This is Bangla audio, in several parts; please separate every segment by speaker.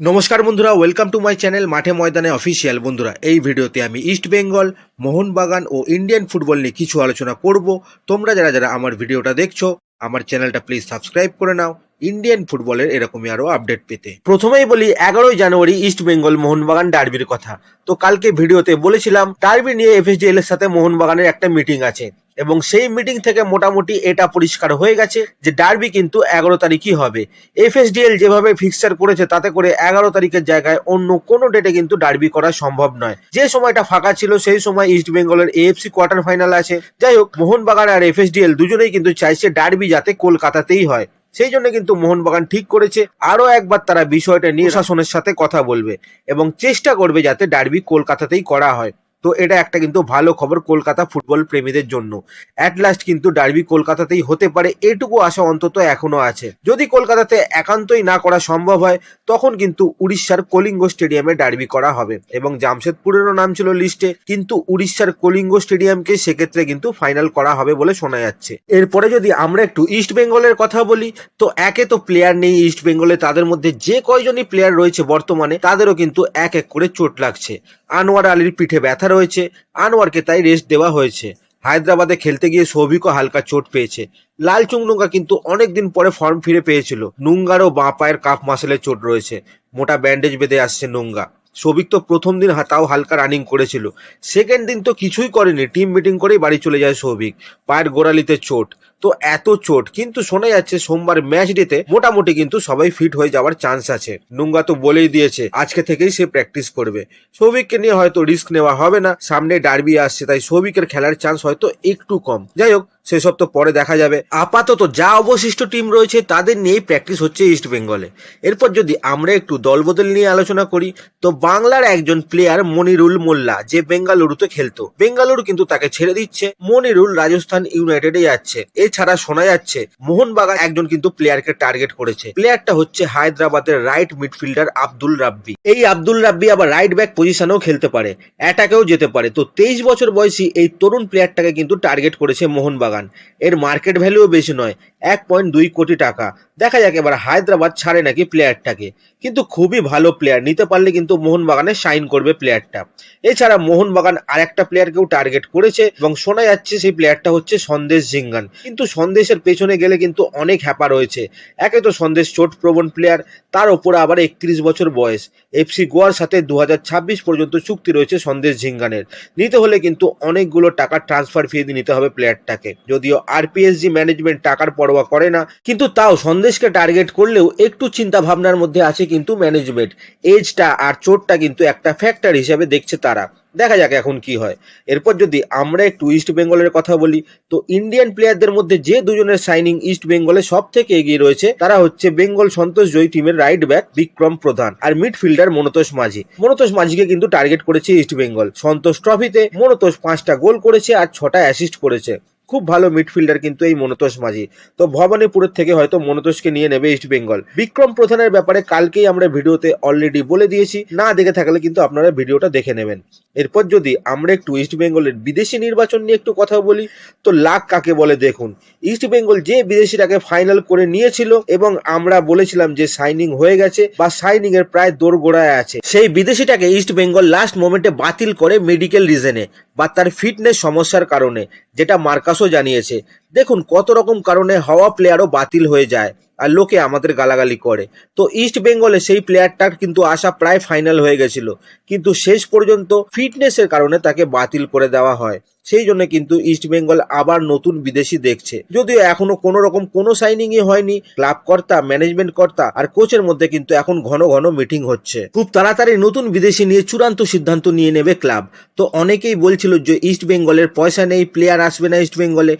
Speaker 1: নমস্কার বন্ধুরা ওয়েলকাম টু মাই চ্যানেল মাঠে ময়দানে অফিসিয়াল বন্ধুরা, এই ভিডিওতে আমি ইস্ট বেঙ্গল মোহনবাগান ও ইন্ডিয়ান ফুটবল নিয়ে কিছু আলোচনা করব। তোমরা যারা যারা আমার ভিডিওটা দেখছ, আমার চ্যানেলটা প্লিজ সাবস্ক্রাইব করে নাও। ইন্ডিয়ান ফুটবলের এরকমই আরও আপডেট পেতে। প্রথমেই বলি, এগারোই জানুয়ারি ইস্ট বেঙ্গল মোহনবাগান ডার্বির কথা। তো কালকে ভিডিওতে বলেছিলাম ডার্বি নিয়ে এফএসডিএল এর সাথে মোহনবাগানের একটা মিটিং আছে। এবং সেই মিটিং থেকে মোটামুটি এটা পরিষ্কার হয়ে গেছে যে ডার্বি কিন্তু এগারো তারিখই হবে। এফএসডিএল যেভাবে ফিক্সচার করেছে, তাতে করে এগারো তারিখের জায়গায় অন্য কোনো ডেটে কিন্তু ডার্বি করা সম্ভব নয়। যে সময়টা ফাঁকা ছিল, সেই সময় ইস্ট বেঙ্গলের এএফসি কোয়ার্টার ফাইনাল আছে। যাই হোক, মোহনবাগান আর এফএসডিএল দুজনেই কিন্তু চাইছে ডার্বি যাতে কলকাতাতেই হয়। সেই জন্য কিন্তু মোহনবাগান ঠিক করেছে। আরও একবার তারা বিষয়টা নিয়ে শাসনের সাথে কথা বলবে এবং চেষ্টা করবে যাতে ডার্বি কলকাতাতেই করা হয়। তো এটা একটা কিন্তু ভালো খবর কলকাতা ফুটবল প্রেমীদের জন্য। অ্যাট লাস্ট কিন্তু ডার্বি কলকাতাতেই হতে পারে, এটুকু আশা অন্তত এখনও আছে। যদি কলকাতাতে একান্তই না করা সম্ভব হয়, তখন কিন্তু উড়িষ্যার কলিঙ্গ স্টেডিয়ামে ডার্বি করা হবে। এবং জামশেদপুরেরও নাম ছিল লিস্টে কিন্তু উড়িষ্যার কলিঙ্গ স্টেডিয়ামকে সেক্ষেত্রে কিন্তু ফাইনাল করা হবে বলে শোনা যাচ্ছে। এরপরে যদি আমরা একটু ইস্ট বেঙ্গলের কথা বলি, তো একে তো প্লেয়ার নেই ইস্ট বেঙ্গলে তাদের মধ্যে যে কয়জনই প্লেয়ার রয়েছে বর্তমানে, তাদেরও কিন্তু এক এক করে চোট লাগছে। আনোয়ার আলীর পিঠে ব্যথা রয়েছে। আনোয়ারকে তাই রেস্ট দেওয়া হয়েছে। হায়দ্রাবাদে খেলতে গিয়ে সৌভিকও হালকা চোট পেয়েছে। লাল চুংনুঙ্গা কিন্তু অনেকদিন পরে ফর্ম ফিরে পেয়েছিল। নুঙ্গারও বাঁ পায়ের কাফ মাসেলের চোট রয়েছে। মোটা ব্যান্ডেজ বেঁধে আসছে নুঙ্গা। সৌভিক তো প্রথম দিন তাও হালকা রানিং করেছিল। সেকেন্ড দিন তো কিছুই করেনি টিম মিটিং করেই বাড়ি চলে যায় সৌভিক, পায়ের গোড়ালিতে চোট। তো এত চোট, কিন্তু শোনা যাচ্ছে সোমবার ম্যাচ ডেতে মোটামুটি কিন্তু সবাই ফিট হয়ে যাওয়ার চান্স আছে। নুঙ্গা তো বলেই দিয়েছে, আজকে থেকেই সে প্র্যাকটিস করবে। সৌভিককে নিয়ে হয়তো রিস্ক নেওয়া হবে না, সামনে ডার্বি আসছে, তাই সৌভিকের খেলার চান্স হয়তো একটু কম। যাই হোক, সেসব তো পরে দেখা যাবে। আপাতত যা অবশিষ্ট টিম রয়েছে, তাদের নিয়েই প্র্যাকটিস হচ্ছে ইস্ট বেঙ্গলে এরপর যদি আমরা একটু দলবদল নিয়ে আলোচনা করি, তো বাংলার একজন প্লেয়ার মনিরুল মোল্লা, যে বেঙ্গালুরুতে খেলতো। বেঙ্গালুরু কিন্তু তাকে ছেড়ে দিচ্ছে। মনিরুল রাজস্থান ইউনাইটেডে যাচ্ছে। এছাড়া শোনা যাচ্ছে, মোহনবাগান একজন কিন্তু প্লেয়ারকে টার্গেট করেছে। প্লেয়ারটা হচ্ছে হায়দ্রাবাদের রাইট মিডফিল্ডার আব্দুল রাব্বি। এই আব্দুল রাব্বি আবার রাইট ব্যাক পজিশনেও খেলতে পারে অ্যাটাকেও যেতে পারে। তো তেইশ বছর বয়সী এই তরুণ প্লেয়ারটাকে কিন্তু টার্গেট করেছে মোহনবাগান। এর মার্কেট ভ্যালুও বেশি নয়, এক পয়েন্ট দুই কোটি টাকা। দেখা যাক এবার হায়দ্রাবাদ ছাড়ে নাকি প্লেয়ারটাকে কিন্তু খুবই ভালো প্লেয়ার নিতে পারলে কিন্তু মোহনবাগানে সাইন করবে প্লেয়ারটা এছাড়া মোহনবাগান আর একটা প্লেয়ারকেও টার্গেট করেছে এবং শোনা যাচ্ছে সেই প্লেয়ারটা হচ্ছে সন্দেশ জিঙ্গান কিন্তু সন্দেশের পেছনে গেলে কিন্তু অনেক হ্যাপা রয়েছে। একে তো সন্দেশ চোট প্রবণ প্লেয়ার তার ওপরে আবার একত্রিশ বছর বয়স। এফসি গোয়ার সাথে দু হাজার ছাব্বিশ পর্যন্ত চুক্তি রয়েছে সন্দেশ ঝিঙ্গানের। নিতে হলে কিন্তু অনেকগুলো টাকা ট্রান্সফার ফি নিতে হবে প্লেয়ারটাকে যদিও আরপিএসজি ম্যানেজমেন্ট টাকার পরোয়া করে না, কিন্তু তাও সন্দেশকে টার্গেট করলেও একটু চিন্তা ভাবনার মধ্যে আছে কিন্তু ম্যানেজমেন্ট এজটা আর চোটটা কিন্তু একটা ফ্যাক্টর হিসেবে দেখছে তারা। দেখা যাক এখন কি হয়। এরপর যদি আমরা একটু ইস্ট বেঙ্গলের কথা বলি, তো ইন্ডিয়ান প্লেয়ারদের মধ্যে যে দুজনের সাইনিং ইস্ট বেঙ্গলে সব থেকে এগিয়ে রয়েছে, তারা হচ্ছে বেঙ্গল সন্তোষ জয়ী টিমের রাইট ব্যাক বিক্রম প্রধান আর মিডফিল্ডার মনতোষ মাঝি। মনতোষ মাঝিকে কিন্তু টার্গেট করেছে ইস্ট বেঙ্গল সন্তোষ ট্রফিতে মনতোষ পাঁচটা গোল করেছে আর ছটা অ্যাসিস্ট করেছে। খুব ভালো মিডফিল্ডার কিন্তু এই মনতোষ মাঝি। তো ভবানীপুরের থেকে হয়তো মনতোষকে নিয়ে নেবে ইস্ট বেঙ্গল বিক্রম প্রধানের ব্যাপারে কালকেই আমরা ভিডিওতে অলরেডি বলে দিয়েছি। না দেখে থাকলে কিন্তু আপনারা ভিডিওটা দেখে নেবেন। এরপর যদি আমরা একটু ইস্ট বেঙ্গলের বিদেশি নির্বাচন নিয়ে একটু কথা বলি, তো লাখ কাকে বলে দেখুন। ইস্ট বেঙ্গল যে বিদেশিটাকে ফাইনাল করে নিয়েছিল এবং আমরা বলেছিলাম যে সাইনিং হয়ে গেছে বা সাইনিং এর প্রায় দোরগোড়ায় আছে। সেই বিদেশিটাকে ইস্ট বেঙ্গল লাস্ট মোমেন্টে বাতিল করে মেডিকেল রিজনে বা তার ফিটনেস সমস্যার কারণে। যেটা মার্কাসও জানিয়েছে। দেখুন, কত রকম কারণে হওয়া প্লেয়ারও বাতিল হয়ে যায় আর লোকে আমাদের গালাগালি করে। তো ইস্ট বেঙ্গলে সেই প্লেয়ারটার কিন্তু আশা প্রায় ফাইনাল হয়ে গেছিল। কিন্তু শেষ পর্যন্ত ফিটনেসের কারণে তাকে বাতিল করে দেওয়া হয়। সেই জন্য কিন্তু ইস্ট বেঙ্গল আবার নতুন বিদেশি দেখছে। যদিও এখনও কোনো রকম কোনো সাইনিংই হয়নি। ক্লাব কর্তা ম্যানেজমেন্ট কর্তা আর কোচের মধ্যে কিন্তু এখন ঘন ঘন মিটিং হচ্ছে। খুব তাড়াতাড়ি নতুন বিদেশি নিয়ে চূড়ান্ত সিদ্ধান্ত নিয়ে নেবে ক্লাব তো অনেকেই বলছিল যে ইস্ট বেঙ্গলের পয়সা নেই প্লেয়ার আসবে না ইস্ট বেঙ্গলে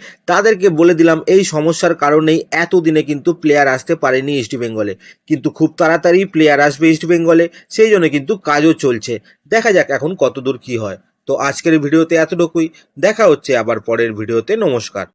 Speaker 1: তাদেরকে বলে দিলাম, এই সমস্যার কারণেই এতদিনে কিন্তু প্লেয়ার আসতে পারেনি ইস্টবেঙ্গলে কিন্তু খুব তাড়াতাড়ি প্লেয়ার আসবে ইস্টবেঙ্গলে সেই জন্য কিন্তু কাজও চলছে। দেখা যাক এখন কতদূর কি হয়। তো আজকের ভিডিওতে এতটুকুই। দেখা হচ্ছে আবার পরের ভিডিওতে। নমস্কার।